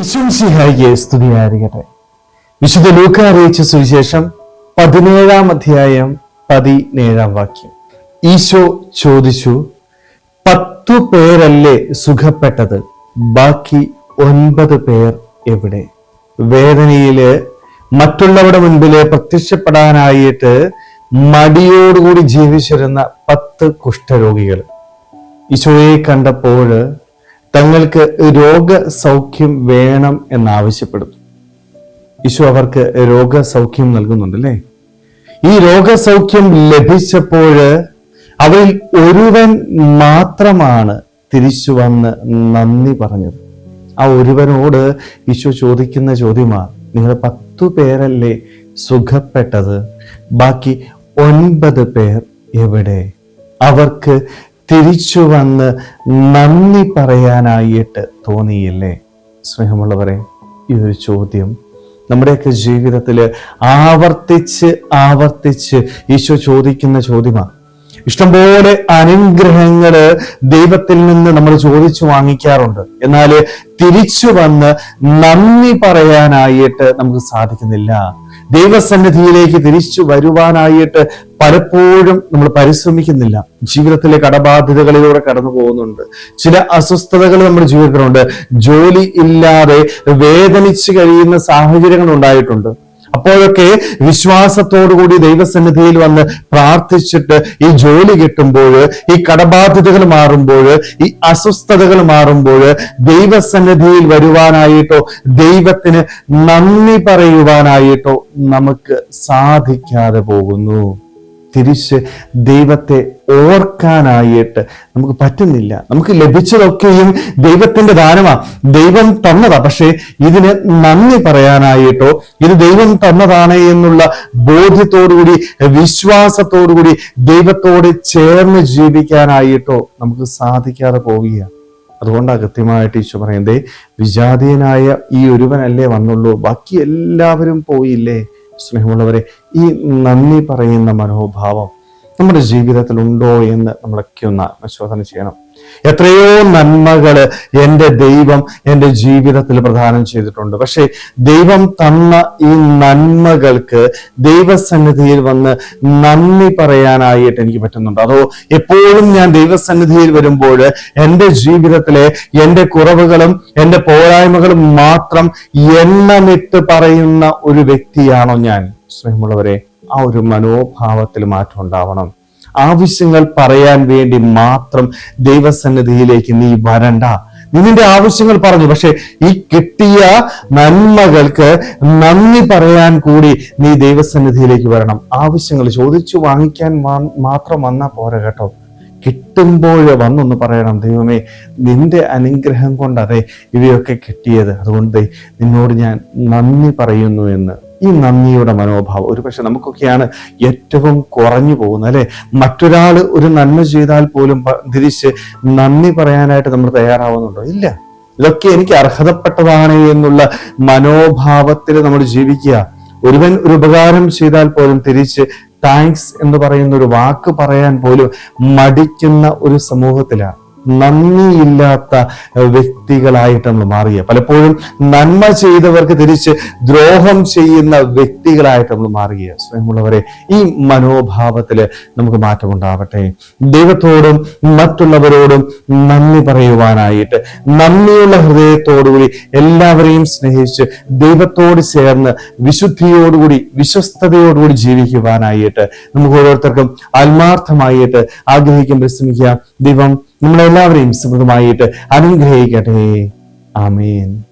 വിശുംസിഹായിക്ക് സ്തുതിയായിരിക്കട്ടെ. വിശുദ്ധ ലൂക്ക അറിയിച്ച സുവിശേഷം പതിനേഴാം അധ്യായം പതിനേഴാം വാക്യം. ഈശോ ചോദിച്ചു പത്തു പേരല്ലേ സുഖപ്പെട്ടത്? ബാക്കി ഒൻപത് പേർ എവിടെ? വേദനയിൽ മറ്റുള്ളവരുടെ മുൻപിൽ പ്രത്യക്ഷപ്പെടാനായിട്ട് മടിയോടുകൂടി ജീവിച്ചിരുന്ന പത്ത് കുഷ്ഠരോഗികൾ ഈശോയെ കണ്ടപ്പോൾ തങ്ങൾക്ക് രോഗസൗഖ്യം വേണം എന്നാവശ്യപ്പെടുന്നു. ഈശോ അവർക്ക് രോഗസൗഖ്യം നൽകുന്നുണ്ട് അല്ലേ ഈ രോഗസൗഖ്യം ലഭിച്ചപ്പോൾ അവരിൽ ഒരുവൻ മാത്രമാണ് തിരിച്ചു വന്ന് നന്ദി പറഞ്ഞത്. ആ ഒരുവനോട് ഈശോ ചോദിക്കുന്ന ചോദ്യമാ നിങ്ങൾ പത്തു പേരല്ലേ സുഖപ്പെട്ടത്? ബാക്കി ഒൻപത് പേർ എവിടെ? അവർക്ക് തിരിച്ചു വന്ന് നന്ദി പറയാനായിട്ട് തോന്നിയില്ലേ? സ്നേഹമുള്ളവരെ ഇതൊരു ചോദ്യം. നമ്മുടെയൊക്കെ ജീവിതത്തിൽ ആവർത്തിച്ച് ആവർത്തിച്ച് ഈശോ ചോദിക്കുന്ന ചോദ്യമാണ് ഇഷ്ടംപോലെ അനുഗ്രഹങ്ങൾ ദൈവത്തിൽ നിന്ന് നമ്മൾ ചോദിച്ചു വാങ്ങിക്കാറുണ്ട്. എന്നാൽ തിരിച്ചു വന്ന് നന്ദി പറയാനായിട്ട് നമുക്ക് സാധിക്കുന്നില്ല. ദൈവസന്നിധിയിലേക്ക് തിരിച്ചു വരുവാനായിട്ട് പലപ്പോഴും നമ്മൾ പരിശ്രമിക്കുന്നില്ല. ജീവിതത്തിലെ കടബാധ്യതകളിലൂടെ കടന്നു പോകുന്നുണ്ട്. ചില അസ്വസ്ഥതകൾ നമ്മൾ ജീവിതത്തിലുണ്ട് ജോലി ഇല്ലാതെ വേദനിച്ച് കഴിയുന്ന സാഹചര്യങ്ങൾ ഉണ്ടായിട്ടുണ്ട്. അപ്പോഴൊക്കെ വിശ്വാസത്തോടുകൂടി ദൈവസന്നിധിയിൽ വന്ന് പ്രാർത്ഥിച്ചിട്ട് ഈ ജോലി കിട്ടുമ്പോൾ ഈ കടബാധ്യതകൾ മാറുമ്പോൾ ഈ അസ്വസ്ഥതകൾ മാറുമ്പോൾ ദൈവസന്നിധിയിൽ വരുവാനായിട്ടോ ദൈവത്തിന് നന്ദി പറയുവാനായിട്ടോ നമുക്ക് സാധിക്കാതെ പോകുന്നു. തിരിച്ച് ദൈവത്തെ ഓർക്കാനായിട്ട് നമുക്ക് പറ്റുന്നില്ല. നമുക്ക് ലഭിച്ചതൊക്കെയും ദൈവത്തിന്റെ ദാനമാ. ദൈവം തന്നതാ. പക്ഷേ ഇതിന് നന്ദി പറയാനായിട്ടോ ഇത് ദൈവം തന്നതാണ് എന്നുള്ള ബോധ്യത്തോടുകൂടി വിശ്വാസത്തോടുകൂടി ദൈവത്തോട് ചേർന്ന് ജീവിക്കാനായിട്ടോ നമുക്ക് സാധിക്കാതെ പോവുകയാണ്. അതുകൊണ്ടാണ് കൃത്യമായിട്ട് ഈശോ പറയുന്നത് വിജാതീയനായ ഈ ഒരുവനല്ലേ വന്നുള്ളൂ ബാക്കി എല്ലാവരും പോയില്ലേ? സ്നേഹമുള്ളവരെ ഈ നന്ദി പറയുന്ന മനോഭാവം നമ്മുടെ ജീവിതത്തിൽ ഉണ്ടോ എന്ന് നമ്മളൊക്കെ ഒന്ന് ആത്മശോധന ചെയ്യണം. എത്രയോ നന്മകൾ എന്റെ ദൈവം എന്റെ ജീവിതത്തിൽ പ്രദാനം ചെയ്തിട്ടുണ്ട്. പക്ഷേ ദൈവം തന്ന ഈ നന്മകൾക്ക് ദൈവസന്നിധിയിൽ വന്ന് നന്ദി പറയാനായിട്ട് എനിക്ക് പറ്റുന്നുണ്ട്. അതോ എപ്പോഴും ഞാൻ ദൈവസന്നിധിയിൽ വരുമ്പോൾ എന്റെ ജീവിതത്തിലെ എന്റെ കുറവുകളും എന്റെ പോരായ്മകളും മാത്രം എണ്ണമിട്ട് പറയുന്ന ഒരു വ്യക്തിയാണോ ഞാൻ? സ്നേഹമുള്ളവരെ ആ ഒരു മനോഭാവത്തിൽ മാറ്റം ഉണ്ടാവണം. ആവശ്യങ്ങൾ പറയാൻ വേണ്ടി മാത്രം ദൈവസന്നിധിയിലേക്ക് നീ വരണ്ട. നിന്റെ ആവശ്യങ്ങൾ പറഞ്ഞു പക്ഷെ ഈ കിട്ടിയ നന്മകൾക്ക് നന്ദി പറയാൻ കൂടി നീ ദൈവസന്നിധിയിലേക്ക് വരണം. ആവശ്യങ്ങൾ ചോദിച്ചു വാങ്ങിക്കാൻ മാത്രം വന്നാൽ പോരാ കേട്ടോ. കിട്ടുമ്പോൾ വന്നൊന്ന് പറയണം ദൈവമേ നിന്റെ അനുഗ്രഹം കൊണ്ടതെ ഇവയൊക്കെ കിട്ടിയത്. അതുകൊണ്ട് നിന്നോട് ഞാൻ നന്ദി പറയുന്നു എന്ന്. ഈ നന്ദിയുടെ മനോഭാവം. ഒരുപക്ഷെ നമുക്കൊക്കെയാണ് ഏറ്റവും കുറഞ്ഞു പോകുന്നത് അല്ലെ? മറ്റൊരാൾ ഒരു നന്മ ചെയ്താൽ പോലും തിരിച്ച് നന്ദി പറയാനായിട്ട് നമ്മൾ തയ്യാറാവുന്നുണ്ടോ? ഇല്ല. ഇതൊക്കെ എനിക്ക് അർഹതപ്പെട്ടതാണ് എന്നുള്ള മനോഭാവത്തിൽ നമ്മൾ ജീവിക്കുക. ഒരുവൻ ഒരു ഉപകാരം ചെയ്താൽ പോലും തിരിച്ച് താങ്ക്സ് എന്ന് പറയുന്ന ഒരു വാക്ക് പറയാൻ പോലും മടിക്കുന്ന ഒരു സമൂഹത്തിലാണ്. നന്ദിയില്ലാത്ത വ്യക്തികളായിട്ട് നമ്മൾ മാറിയ. പലപ്പോഴും നന്മ ചെയ്തവർക്ക് തിരിച്ച് ദ്രോഹം ചെയ്യുന്ന വ്യക്തികളായിട്ട് നമ്മൾ മാറിയ. സ്വയമുള്ളവരെ ഈ മനോഭാവത്തിൽ നമുക്ക് മാറ്റമുണ്ടാവട്ടെ ദൈവത്തോടും മറ്റുള്ളവരോടും നന്ദി പറയുവാനായിട്ട് നന്ദിയുള്ള ഹൃദയത്തോടുകൂടി എല്ലാവരെയും സ്നേഹിച്ച് ദൈവത്തോട് ചേർന്ന് വിശുദ്ധിയോടുകൂടി വിശ്വസ്തയോടുകൂടി ജീവിക്കുവാനായിട്ട് നമുക്ക് ഓരോരുത്തർക്കും ആത്മാർത്ഥമായിട്ട് ആഗ്രഹിക്കാൻ പരിശ്രമിക്കുക ദൈവം നമ്മളെല്ലാവരെയും സമൃദ്ധമായിട്ട് അനുഗ്രഹിക്കട്ടെ. ആമേൻ.